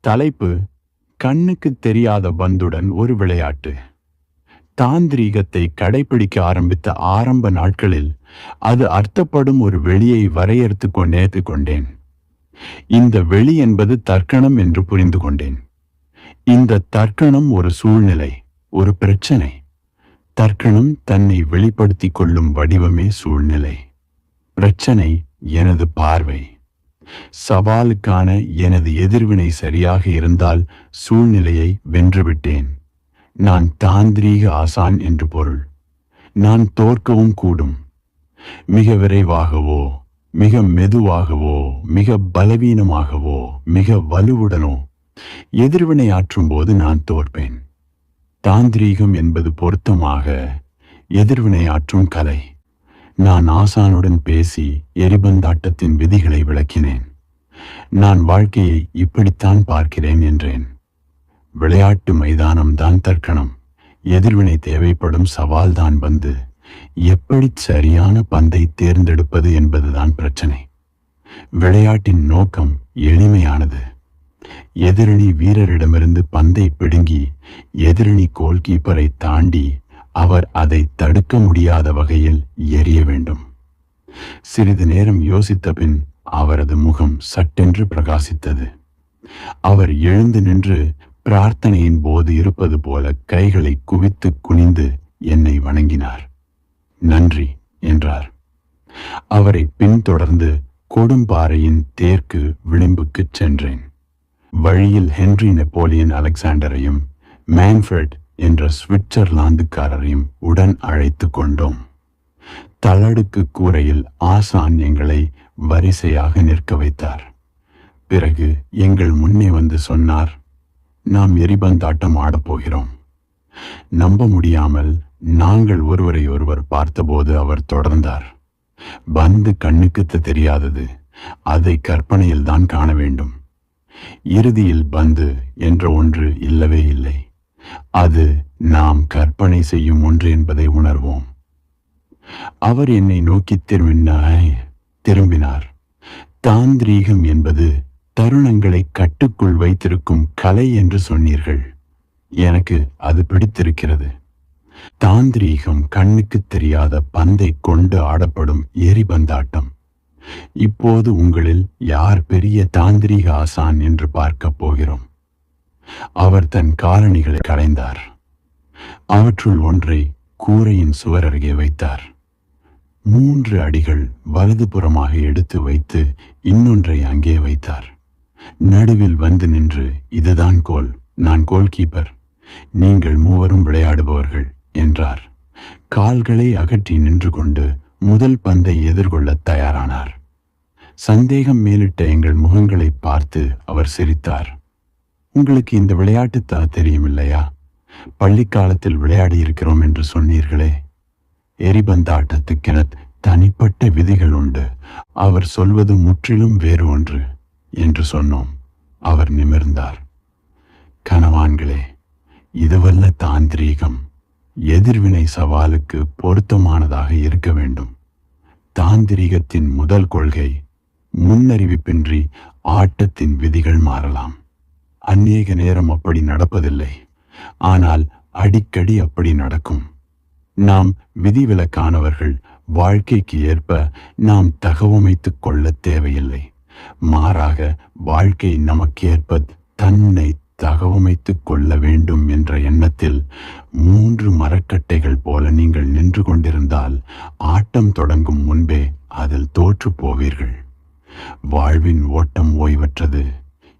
தலைப்பு கண்ணுக்கு தெரியாத பந்துடன் ஒரு விளையாட்டு. தாந்திரீகத்தை கடைபிடிக்க ஆரம்பித்த ஆரம்ப நாட்களில் அது அர்த்தப்படும் ஒரு வெளியை வரையறுத்து கொண்டேத்து கொண்டேன். இந்த வெளி என்பது தர்க்கணம் என்று புரிந்து கொண்டேன். இந்த தர்க்கணம் ஒரு சூழ்நிலை ஒரு பிரச்சனை. தர்க்கணம் தன்னை வெளிப்படுத்திக் கொள்ளும் வடிவமே சூழ்நிலை. பிரச்சனை எனது பார்வை. சவாலுக்கான எனது எதிர்வினை சரியாக இருந்தால் சூழ்நிலையை வென்றுவிட்டேன். நான் தாந்திரீக ஆசான் என்று பொருள். நான் தோற்கவும் கூடும். மிக விரைவாகவோ மிக மெதுவாகவோ மிக பலவீனமாகவோ மிக வலுவுடனோ எதிர்வினை ஆற்றும் போது நான் தோற்பேன். தாந்திரீகம் என்பது பொருத்தமாக எதிர்வினை ஆற்றும் கலை. நான் ஆசானுடன் பேசி எரிபந்தாட்டத்தின் விதிகளை விளக்கினேன். நான் வாழ்க்கையை இப்படித்தான் பார்க்கிறேன் என்றேன். விளையாட்டு மைதானம்தான் தர்க்கணம் எதிர்வினை தேவைப்படும் சவால்தான் வந்து எப்படி சரியான பந்தை தேர்ந்தெடுப்பது என்பதுதான் பிரச்சனை. விளையாட்டின் நோக்கம் எளிமையானது. எதிரணி வீரரிடமிருந்து பந்தை பிடுங்கி எதிரணி கோல்கீப்பரை தாண்டி அவர் அதை தடுக்க முடியாத வகையில் எரிய வேண்டும். சிறிது நேரம் யோசித்த பின் அவரது முகம் சட்டென்று பிரகாசித்தது. அவர் எழுந்து நின்று பிரார்த்தனையின் போது இருப்பது போல கைகளை குவித்து குனிந்து என்னை வணங்கினார். நன்றி என்றார். அவரை பின்தொடர்ந்து கொடும்பாறையின் தேர்க்கு விளிம்புக்குச் சென்றேன். வழியில் ஹென்றி நெப்போலியன் அலெக்சாண்டரையும் மேன்ஃபர்ட் என்ற சுவிட்சர்லாந்துக்காரரையும் உடன் அழைத்து கொண்டோம். தளடுக்கு கூரையில் ஆசான் எங்களை வரிசையாக நிற்க வைத்தார். பிறகு எங்கள் முன்னே வந்து சொன்னார் நாம் எரிபந்தாட்டம் ஆடப்போகிறோம் நம்ப முடியாமல் நாங்கள் ஒருவரை ஒருவர் பார்த்தபோது அவர் தொடர்ந்தார். பந்து கண்ணுக்கு தெரியாதது அதை கற்பனையில் தான் காண வேண்டும். இறுதியில் பந்து என்ற ஒன்று இல்லவே இல்லை. அது நாம் கற்பனை செய்யும் ஒன்று என்பதை உணர்வோம். அவர் என்னை நோக்கி திரும்பினாய் திரும்பினார். தாந்திரீகம் என்பது தருணங்களை கட்டுக்குள் வைத்திருக்கும் கலை என்று சொன்னீர்கள். எனக்கு அது பிடித்திருக்கிறது. தாந்திரீகம் கண்ணுக்கு தெரியாத பந்தை கொண்டு ஆடப்படும் எரிபந்தாட்டம். இப்போது உங்களில் யார் பெரிய தாந்திரீக ஆசான் என்று பார்க்கப் போகிறோம். அவர் தன் காலணிகளை களைந்தார். அவற்றுள் ஒன்றை கூரையின் சுவர் அருகே வைத்தார். மூன்று அடிகள் வலதுபுறமாக எடுத்து வைத்து இன்னொன்றை அங்கே வைத்தார். நடுவில் வந்து நின்று இதுதான் கோல் நான் கோல் கீப்பர் நீங்கள் மூவரும் விளையாடுபவர்கள் என்றார். கால்களை அகற்றி நின்று கொண்டு முதல் பந்தை எதிர்கொள்ள தயாரானார். சந்தேகம் மேலிட்ட எங்கள் முகங்களை பார்த்து அவர் சிரித்தார். உங்களுக்கு இந்த விளையாட்டு த தெரியும் இல்லையா பள்ளிக்காலத்தில் விளையாடி இருக்கிறோம் என்று சொன்னீர்களே. எரிபந்தாட்டத்துக்கென தனிப்பட்ட விதிகள் உண்டு. அவர் சொல்வது முற்றிலும் வேறு ஒன்று என்று சொன்னோம். அவர் நிமிர்ந்தார். கனவான்களே இதுவல்ல தாந்திரீகம். எதிர்வினை சவாலுக்கு பொருத்தமானதாக இருக்க வேண்டும். தாந்திரீகத்தின் முதல் கொள்கை முன்னறிவிப்பின்றி ஆட்டத்தின் விதிகள் மாறலாம். அநேக நேரம் அப்படி நடப்பதில்லை. ஆனால் அடிக்கடி அப்படி நடக்கும். நாம் விதிவிலக்கானவர்கள் வாழ்க்கைக்கு ஏற்ப நாம் தகவமைத்துக் கொள்ள தேவையில்லை. மாறாக வாழ்க்கை நமக்கேற்ப தன்னை தகவமைத்துக் கொள்ள வேண்டும் என்ற எண்ணத்தில் மூன்று மரக்கட்டைகள் போல நீங்கள் நின்று கொண்டிருந்தால் ஆட்டம் தொடங்கும் முன்பே அதில் தோற்று போவீர்கள். வாழ்வின் ஓட்டம் ஓய்வற்றது.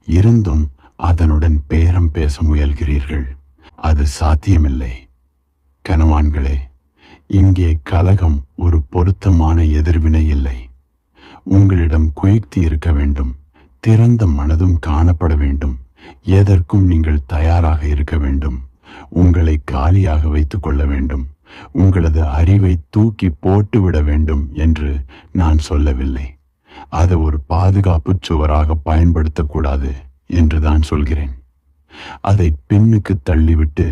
இருந்தும் அதனுடன் பேரம் பேச முயல்கிறீர்கள். அது சாத்தியமில்லை. கனவான்களே இங்கே கலகம் ஒரு பொருத்தமான எதிர்வினை இல்லை. உங்களிடம் குயுக்தி இருக்க வேண்டும். திறந்த மனதும் காணப்பட வேண்டும். எதற்கும் நீங்கள் தயாராக இருக்க வேண்டும். உங்களை காலியாக வைத்துக் கொள்ள வேண்டும். உங்களது அறிவை தூக்கி போட்டுவிட வேண்டும் என்று நான் சொல்லவில்லை. அதை ஒரு பாதுகாப்பு சுவராக பயன்படுத்தக்கூடாது என்றுதான் சொல்கிறேன். அதை பின்னுக்கு தள்ளிவிட்டு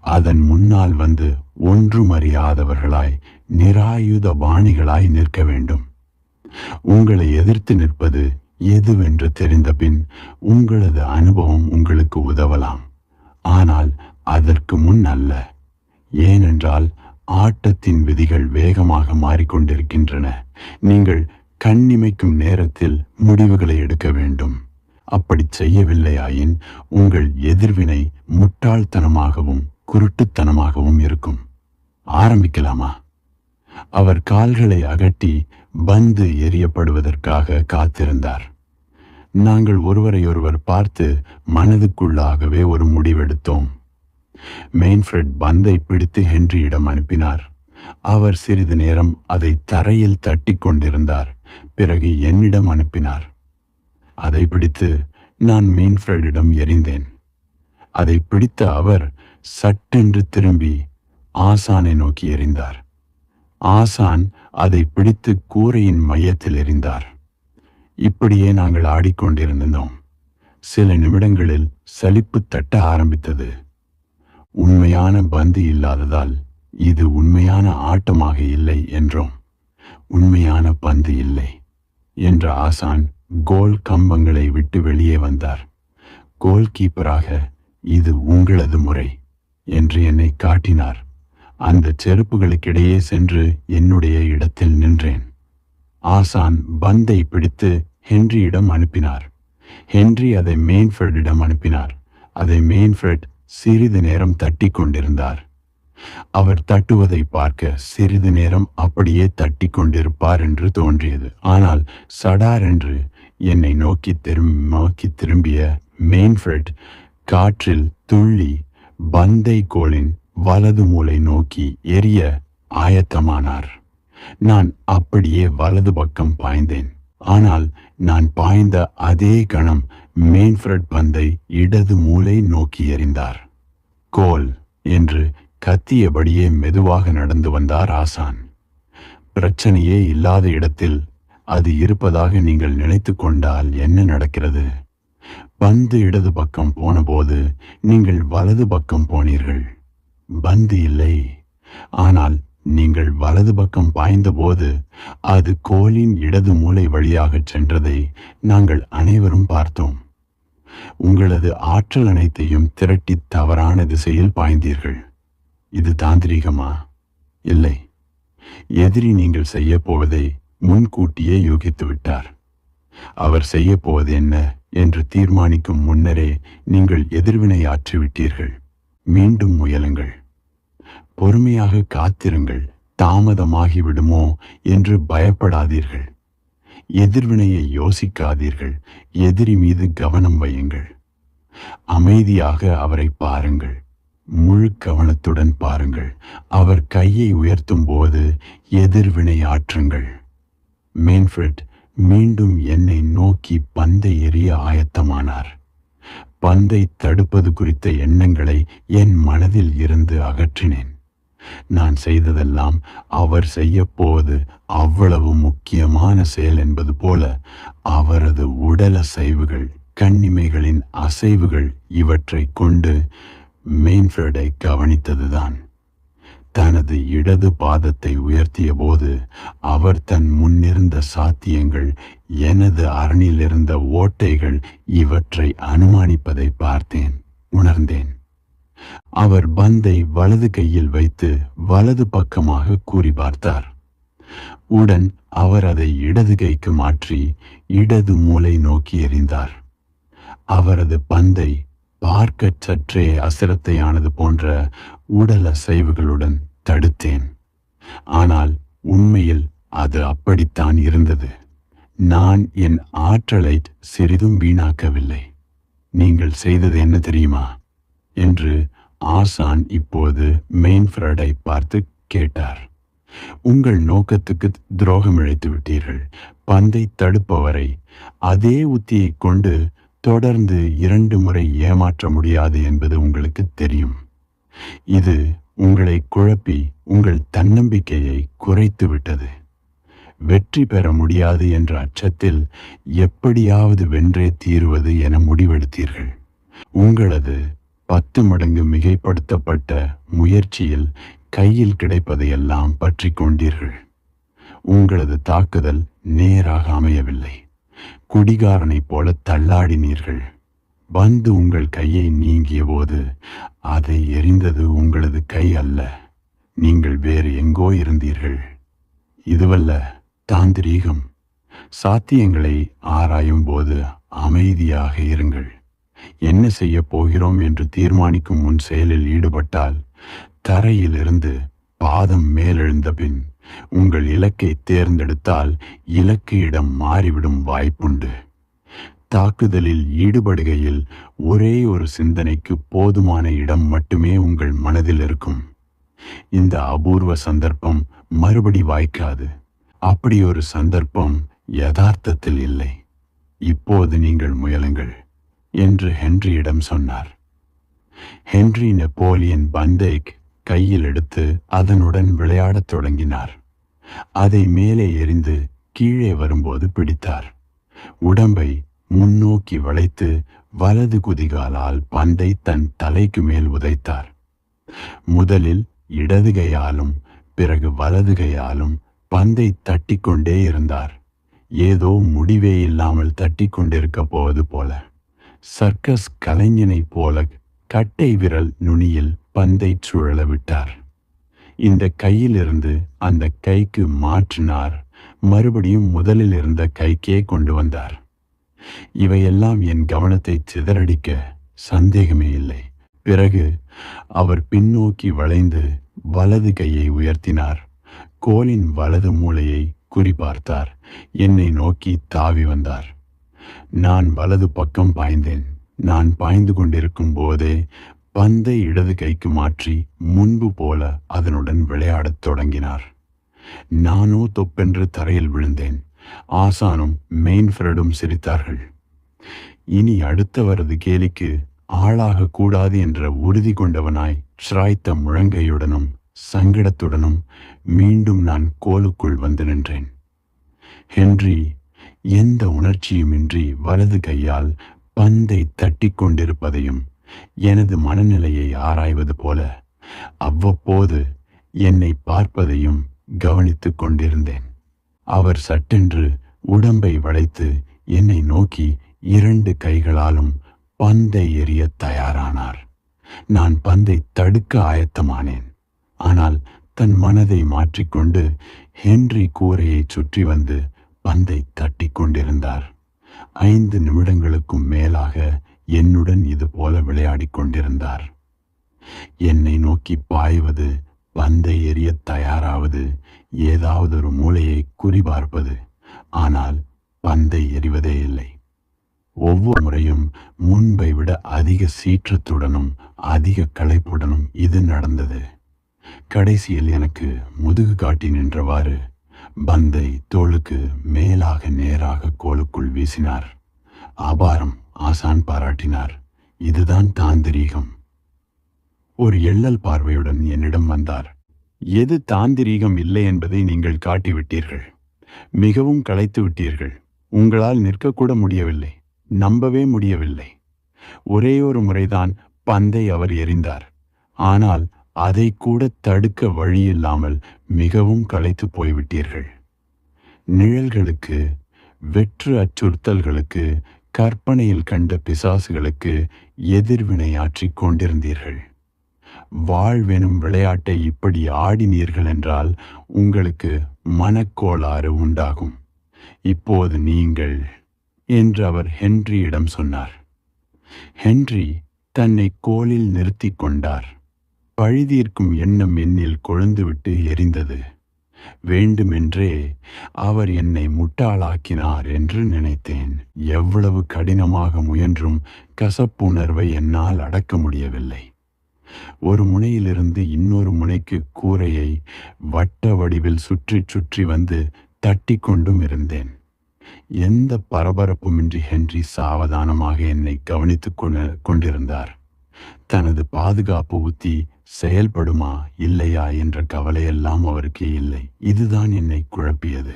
அதன் முன்னால் வந்து ஒன்றும் அறியாதவர்களாய் நிராயுத வாணிகளாய் நிற்க வேண்டும். உங்களை எதிர்த்து நிற்பது எதுவென்று தெரிந்தபின் உங்களது அனுபவம் உங்களுக்கு உதவலாம். ஆனால் அதற்கு முன் அல்ல. ஏனென்றால் ஆட்டத்தின் விதிகள் வேகமாக மாறிக்கொண்டிருக்கின்றன. நீங்கள் கண்ணிமைக்கும் நேரத்தில் முடிவுகளை எடுக்க வேண்டும். அப்படி செய்யவில்லையாயின் உங்கள் எதிர்வினை முட்டாள்தனமாகவும் குருட்டுத்தனமாகவும் இருக்கும். ஆரம்பிக்கலாமா? அவர் கால்களை அகட்டி பந்து எரியப்படுவதற்காக காத்திருந்தார். நாங்கள் ஒருவரையொருவர் பார்த்து மனதுக்குள்ளாகவே ஒரு முடிவெடுத்தோம். மெயின்ஃப்ரெட் பந்தை பிடித்து ஹென்ரியிடம் அனுப்பினார். அவர் சிறிது நேரம் அதை தரையில் தட்டி கொண்டிருந்தார். பிறகு என்னிடம் அனுப்பினார். அதை பிடித்து நான் மெயின்ஃப்ரெடிடம் எறிந்தேன். அதை பிடித்த அவர் சட்டென்று திரும்பி ஆசானை நோக்கி எறிந்தார். ஆசான் அதை பிடித்து கூரையின் மையத்தில் எறிந்தார். இப்படியே நாங்கள் ஆடிக்கொண்டிருந்தோம். சில நிமிடங்களில் சலிப்பு தட்ட ஆரம்பித்தது. உண்மையான பந்து இல்லாததால் இது உண்மையான ஆட்டமாக இல்லை என்றோம். உண்மையான பந்து இல்லை என்ற ஆசான் கோல் கம்பங்களை விட்டு வெளியே வந்தார். கோல் கீப்பராக இது உங்களது முறை என்று என்னை காட்டினார். அந்த செருப்புகளுக்கிடையே சென்று என்னுடைய இடத்தில் நின்றேன். ஆசான் பந்தை பிடித்து ஹென்ரியிடம் அனுப்பினார். ஹென்றி அதை மெயின்ஃபெர்டிடம் அனுப்பினார். அதை மெயின்ஃபெர்ட் சிறிது நேரம் தட்டி கொண்டிருந்தார். அவர் தட்டுவதை பார்க்க சிறிது நேரம் அப்படியே தட்டி கொண்டிருப்பார் என்று தோன்றியது. ஆனால் சடார் என்று என்னை நோக்கி திரும் நோக்கி திரும்பிய மெயின்ஃபெர்ட் காற்றில் துள்ளி பந்தை கோளின் வலது மூலை நோக்கி எரிய ஆயத்தமானார். நான் அப்படியே வலது பக்கம் பாய்ந்தேன். ஆனால் நான் பாய்ந்த அதே கணம் மேன்ஃப்ரட் பந்தை இடது மூலை நோக்கி எறிந்தார். கோல் என்று கத்தியபடியே மெதுவாக நடந்து வந்தார் ஆசான். பிரச்சனையே இல்லாத இடத்தில் அது இருப்பதாக நீங்கள் நினைத்து கொண்டால் என்ன நடக்கிறது? பந்து இடது பக்கம் போனபோது நீங்கள் வலது பக்கம் போனீர்கள். பந்து இல்லை. ஆனால் நீங்கள் வலது பக்கம் பாய்ந்தபோது அது கோலின் இடது மூலை வழியாக சென்றதை நாங்கள் அனைவரும் பார்த்தோம். உங்களது ஆற்றல் அனைத்தையும் திரட்டி தவறான திசையில் பாய்ந்தீர்கள். இது தாந்திரிகமா? இல்லை. எதிரி நீங்கள் செய்ய போவதை முன்கூட்டியே யூகித்து விட்டார். அவர் செய்ய போவது என்ன என்று தீர்மானிக்கும் முன்னரே நீங்கள் எதிர்வினை ஆற்றிவிட்டீர்கள். மீண்டும் முயலுங்கள். பொறுமையாக காத்திருங்கள். தாமதமாகிவிடுமோ என்று பயப்படாதீர்கள். எதிர்வினையை யோசிக்காதீர்கள். எதிரி மீது கவனம் வையுங்கள். அமைதியாக அவரை பாருங்கள். முழு கவனத்துடன் பாருங்கள். அவர் கையை உயர்த்தும் போது எதிர்வினை ஆற்றுங்கள். மேன்ஃபிரட் மீண்டும் என்னை நோக்கி பந்தை எறிய ஆயத்தமானார். பந்தை தடுப்பது குறித்த எண்ணங்களை என் மனதில் இருந்து அகற்றினேன். நான் செய்ததெல்லாம் அவர் செய்யப்போவது அவ்வளவு முக்கியமான செயல் என்பது போல அவரது உடல் அசைவுகள் கண்ணிமைகளின் அசைவுகள் இவற்றை கொண்டு மெயின்ஃபிரடை கவனித்ததுதான். தனது இடது பாதத்தை உயர்த்திய போது அவர் தன் முன்னிருந்த சாத்தியங்கள் எனது அரணிலிருந்த ஓட்டைகள் இவற்றை அனுமானிப்பதை பார்த்தேன் உணர்ந்தேன். அவர் பந்தை வலது கையில் வைத்து வலது பக்கமாக கூறி பார்த்தார். உடன் அவர் அதை இடது கைக்கு மாற்றி இடது மூலை நோக்கி எறிந்தார். அவரது பந்தை பார்க்க சற்றே அசிரத்தையானது போன்ற உடல் அசைவுகளுடன் தடுத்தேன். ஆனால் உண்மையில் அது அப்படித்தான் இருந்தது. நான் என் ஆற்றலை சிறிதும் வீணாக்கவில்லை. நீங்கள் செய்தது என்ன தெரியுமா? என்று ஆசான் இப்போது மெயின்ஃப்ரடை பார்த்து கேட்டார். உங்கள் நோக்கத்துக்கு துரோகம் இழைத்து விட்டீர்கள். பந்தை தடுப்பவரை அதே உத்தியை கொண்டு தொடர்ந்து இரண்டு முறை ஏமாற்ற முடியாது என்பது உங்களுக்கு தெரியும். இது உங்களை குழப்பி உங்கள் தன்னம்பிக்கையை குறைத்து விட்டது வெற்றி பெற முடியாது என்ற அச்சத்தில் எப்படியாவது வென்றே தீருவது என முடிவெடுத்தீர்கள். உங்களது பத்து மடங்கு மிகைப்படுத்தப்பட்ட முயற்சியில் கையில் கிடைப்பதையெல்லாம் பற்றி கொண்டீர்கள். உங்களது தாக்குதல் நேராக அமையவில்லை. குடிகாரனைப் போல தள்ளாடினீர்கள். வந்து உங்கள் கையை நீங்கிய போது அதை எரிந்தது உங்களது கை அல்ல. நீங்கள் வேறு எங்கோ இருந்தீர்கள். இதுவல்ல தாந்திரீகம். சாத்தியங்களை ஆராயும் போது அமைதியாக இருங்கள். என்ன செய்ய போகிறோம் என்று தீர்மானிக்கும் முன் செயலில் ஈடுபட்டால் தரையிலிருந்து பாதம் மேலெழுந்த பின் உங்கள் இலக்கை தேர்ந்தெடுத்தால் இலக்கு இடம் மாறிவிடும் வாய்ப்புண்டு. தாக்குதலில் ஈடுபடுகையில் ஒரே ஒரு சிந்தனைக்கு போதுமான இடம் மட்டுமே உங்கள் மனதில் இருக்கும். இந்த அபூர்வ சந்தர்ப்பம் மறுபடி வாய்க்காது. அப்படி ஒரு சந்தர்ப்பம் யதார்த்தத்தில் இல்லை. இப்போது நீங்கள் முயலுங்கள் என்று ஹென்ரியிடம் சொன்னார். ஹென்றி நெப்போலியன் பந்தேக் கையில் எடுத்து அதனுடன் விளையாடத் தொடங்கினார். அதை மேலே எறிந்து கீழே வரும்போது பிடித்தார். உடம்பை முன்னோக்கி வளைத்து வலது குதிகாலால் பந்தை தன் தலைக்கு மேல் உதைத்தார். முதலில் இடது கையாலும் பிறகு வலது கையாலும் பந்தை தட்டிக்கொண்டே இருந்தார். ஏதோ முடிவே இல்லாமல் தட்டி கொண்டிருக்க போவது போல. சர்க்கஸ் கலைஞனைப் போல கட்டை விரல் நுனியில் பந்தை சுழல விட்டார். இந்த கையிலிருந்து அந்த கைக்கு மாற்றினார். மறுபடியும் முதலில் இருந்த கைக்கே கொண்டு வந்தார். இவையெல்லாம் என் கவனத்தை சிதறடிக்க சந்தேகமே இல்லை. பிறகு அவர் பின்னோக்கி வளைந்து வலது கையை உயர்த்தினார். கோலின் வலது மூலையை குறிபார்த்தார். என்னை நோக்கி தாவி வந்தார். நான் வலது பக்கம் பாய்ந்தேன். நான் பாய்ந்து கொண்டிருக்கும் போதே பந்தை இடது கைக்கு மாற்றி முன்பு போல அதனுடன் விளையாடத் தொடங்கினார். நானோ தொப்பென்று தரையில் விழுந்தேன். ஆசானும் மெயின்ஃபிரடும் சிரித்தார்கள். இனி அடுத்தவரது கேலிக்கு ஆளாக கூடாது என்ற உறுதி கொண்டவனாய் ஸ்ராய்த்த முழங்கையுடனும் சங்கடத்துடனும் மீண்டும் நான் கோலுக்குள் வந்து நின்றேன். ஹென்றி எந்த உணர்ச்சியுமின்றி வலது கையால் பந்தை தட்டிக் கொண்டிருப்பதையும் எனது மனநிலையை ஆராய்வது போல அவ்வப்போது என்னை பார்ப்பதையும் கவனித்துக் கொண்டிருந்தேன். அவர் சட்டென்று உடம்பை வளைத்து என்னை நோக்கி இரண்டு கைகளாலும் பந்தை எறிய தயாரானார். நான் பந்தை தடுக்க ஆயத்தமானேன். ஆனால் தன் மனதை மாற்றிக்கொண்டு ஹென்றி கூரையை சுற்றி வந்து பந்தை தட்டிக் கொண்டிருந்தார். ஐந்து நிமிடங்களுக்கும் மேலாக என்னுடன் இது போல விளையாடிக் கொண்டிருந்தார் என்னை நோக்கி பாய்வது பந்தை எரிய தயாராவது ஏதாவது ஒரு மூலையை குறிபார்ப்பது ஆனால் பந்தை எறிவதே இல்லை. ஒவ்வொரு முறையும் முன்பை விட அதிக சீற்றத்துடனும் அதிக களைப்புடனும் இது நடந்தது. கடைசியில் எனக்கு முதுகு காட்டி நின்றவாறு பந்தை தோளுக்கு மேலாக நேராக கோலுக்குள் வீசினார். ஆபாரம் ஆசான் பாராட்டினார். இதுதான் தாந்திரீகம். ஒரு எள்ளல் பார்வையுடன் என்னிடம் வந்தார். எது தாந்திரீகம் இல்லை என்பதை நீங்கள் காட்டிவிட்டீர்கள். மிகவும் களைத்து விட்டீர்கள். உங்களால் நிற்கக்கூட முடியவில்லை. நம்பவே முடியவில்லை. ஒரே ஒரு முறைதான் பந்தை அவர் எறிந்தார். ஆனால் அதை கூட தடுக்க வழியில்லாமல் மிகவும் களைத்து போய்விட்டீர்கள். நிழல்களுக்கு வெற்று அச்சுறுத்தல்களுக்கு கற்பனையில் கண்ட பிசாசுகளுக்கு எதிர்வினையாற்றிக் கொண்டிருந்தீர்கள். வாழ்வெனும் விளையாட்டை இப்படி ஆடினீர்கள் என்றால் உங்களுக்கு மனக்கோளாறு உண்டாகும். இப்போது நீங்கள் என்று அவர் ஹென்ரியிடம் சொன்னார். ஹென்றி தன்னை கோலில் நிறுத்திக் கொண்டார். பழிதீர்க்கும் எண்ணம் என்னில் கொழுந்துவிட்டு எரிந்தது. வேண்டுமென்றே அவர் என்னை முட்டாளாக்கினார் என்று நினைத்தேன். எவ்வளவு கடினமாக முயன்றும் கசப்புணர்வை என்னால் அடக்க முடியவில்லை. ஒரு முனையிலிருந்து இன்னொரு முனைக்கு கூரையை வட்ட வடிவில் சுற்றி சுற்றி வந்து தட்டி கொண்டும் இருந்தேன். எந்த பரபரப்புமின்றி ஹென்றி சாவதானமாக என்னை கவனித்துக் கொண்டிருந்தார். தனது பாதுகாப்பு உத்தி செயல்படுமா இல்லையா என்ற கவலையெல்லாம் அவருக்கு இல்லை. இதுதான் என்னை குழப்பியது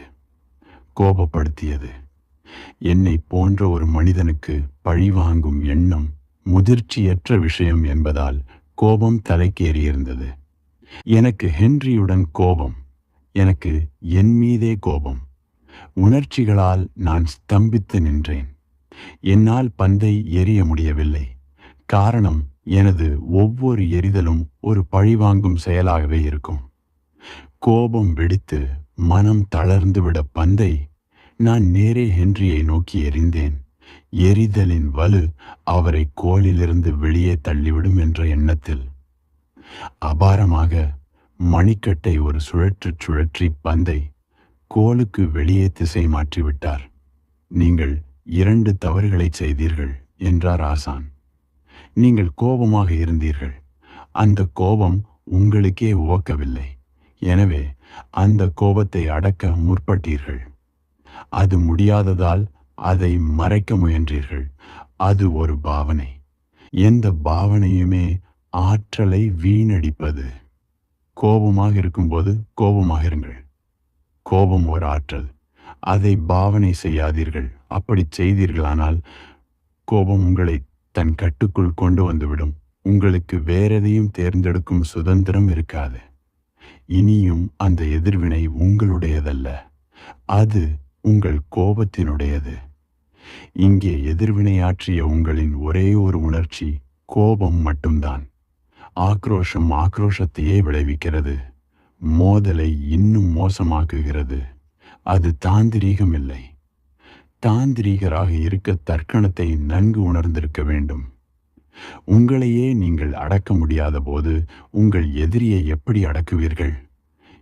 கோபப்படுத்தியது. என்னை போன்ற ஒரு மனிதனுக்கு பழிவாங்கும் எண்ணம் முதிர்ச்சியற்ற விஷயம் என்பதால் கோபம் தலைக்கேறியிருந்தது. எனக்கு ஹென்ரியுடன் கோபம் எனக்கு என் மீதே கோபம். உணர்ச்சிகளால் நான் ஸ்தம்பித்து நின்றேன். என்னால் பந்தை எரிய முடியவில்லை. காரணம் எனது ஒவ்வொரு எரிதலும் ஒரு பழிவாங்கும் செயலாகவே இருக்கும். கோபம் வெடித்து மனம் தளர்ந்து விட பந்தை நான் நேரே ஹென்ரியை நோக்கி எறிந்தேன். எரிதலின் வலு அவரை கோலிலிருந்து வெளியே தள்ளிவிடும் என்ற எண்ணத்தில். அபாரமாக மணிக்கட்டை ஒரு சுழற்று சுழற்றி பந்தை கோலுக்கு வெளியே திசை மாற்றிவிட்டார். நீங்கள் இரண்டு தவறுகளை செய்தீர்கள் என்றார் ஆசான். நீங்கள் கோபமாக இருந்தீர்கள். அந்த கோபம் உங்களுக்கே உவக்கவில்லை எனவே அந்த கோபத்தை அடக்க முற்பட்டீர்கள். அது முடியாததால் அதை மறைக்க முயன்றீர்கள். அது ஒரு பாவனை. எந்த பாவனையுமே ஆற்றலை வீணடிப்பது. கோபமாக இருக்கும்போது கோபமாக இருங்கள். கோபம் ஒரு ஆற்றல். அதை பாவனை செய்யாதீர்கள். அப்படி செய்தீர்களானால் கோபம் உங்களை தன் கட்டுக்குள் கொண்டு வந்துவிடும். உங்களுக்கு வேறெதையும் தேர்ந்தெடுக்கும் சுதந்திரம் இருக்காது. இனியும் அந்த எதிர்வினை உங்களுடையதல்ல. அது உங்கள் கோபத்தினுடையது. இங்கே எதிர்வினையாற்றிய உங்களின் ஒரே ஒரு உணர்ச்சி கோபம் மட்டும்தான். ஆக்ரோஷம் ஆக்ரோஷத்தையே விளைவிக்கிறது. மோதலை இன்னும் மோசமாக்குகிறது. அது தாந்திரீகம் இல்லை தாந்திரீகராக இருக்க தர்க்கணத்தை நன்கு உணர்ந்திருக்க வேண்டும். உங்களையே நீங்கள் அடக்க முடியாத போது உங்கள் எதிரியை எப்படி அடக்குவீர்கள்?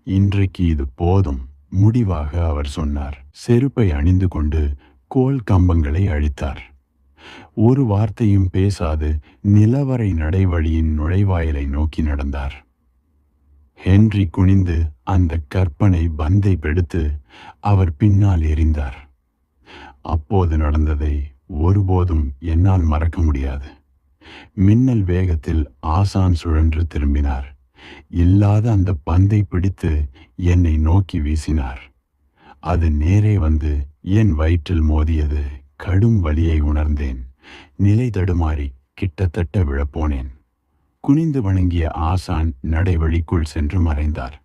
இன்றைக்கு இது போதும் முடிவாக அவர் சொன்னார். செருப்பை அணிந்து கொண்டு கோல் கம்பங்களை அழித்தார். ஒரு வார்த்தையும் பேசாது நிலவரை நடைவழியின் நுழைவாயிலை நோக்கி நடந்தார். ஹென்றி குனிந்து அந்த கற்பனை பந்தை பெடுத்து அவர் பின்னால் எறிந்தார் அப்போது நடந்ததை ஒருபோதும் என்னால் மறக்க முடியாது. மின்னல் வேகத்தில் ஆசான் சுழன்று திரும்பினார். இல்லாத அந்த பந்தை பிடித்து என்னை நோக்கி வீசினார். அது நேரே வந்து என் வயிற்றில் மோதியது கடும் வலியை உணர்ந்தேன். நிலை தடுமாறி கிட்டத்தட்ட விழப்போனேன். குனிந்து வணங்கிய ஆசான் நடைவழிக்குள் சென்று மறைந்தார்.